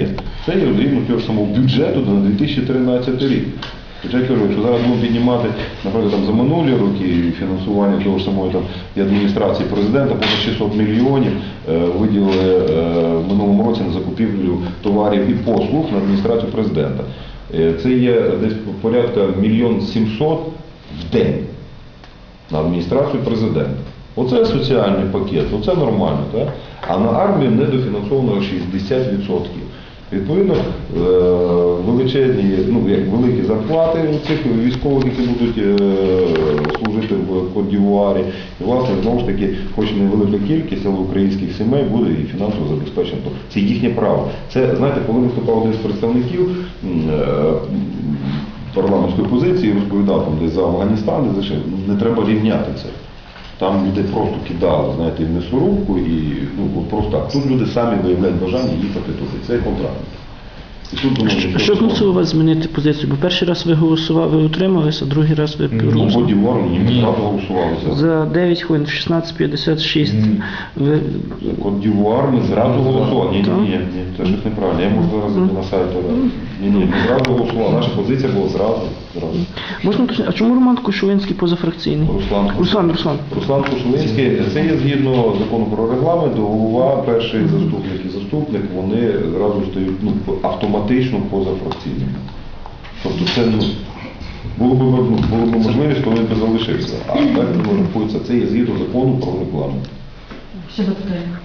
є. Це є рівно того ж самого бюджету на 2013 рік. Тобто я кажу, якщо зараз будемо піднімати, наприклад, там, за минулі роки фінансування того ж самого там, і адміністрації президента, понад 600 мільйонів е, виділили е, в минулому році на закупівлю товарів і послуг на адміністрацію президента. Е, Це є десь порядка мільйон сімсот в день на адміністрацію президента. Оце соціальний пакет, оце нормально, так? А на армію недофінансовано 60%. Відповідно, е, величезні, ну як великі зарплати у цих військових, які будуть е, служити в Кот-Дівуарі. І власне знову ж таки, хоч невелика кількість, але українських сімей буде і фінансово забезпечено. Це їхнє право. Це знаєте, коли виступав один з представників. е, парламентської позиції розповідав там десь за Афганістан, ну, не треба рівняти це. Там людей просто кидали, знаєте, в м'ясорубку і ну от просто так. Тут люди самі виявляють бажання їхати туди. Це контракт. Що, змусило вас змінити позицію? Бо перший раз ви голосували, ви утрималися, а другий раз ви Ну, зразу голосували за. За 9 хвилин в 16.56 ви Кот Дівуар ми зразу голосували. Ні, ні, ні, ні, це щось неправильно. Я можу зараз на сайт. Ні, ні, ми зразу голосували. Наша позиція була зразу. зразу. можна уточнити, а чому Роман Кошовинський позафракційний? Руслан Руслан, Руслан. Руслан Кушулинський, це є згідно закону про регламент, голова, перший заступник і заступник, вони зразу стають ну, автоматично позафракційними. Тобто це ну, було б, ну, було б можливість, то він би залишився. А так не рахується. Це є згідно закону про регламент. Ще запитання.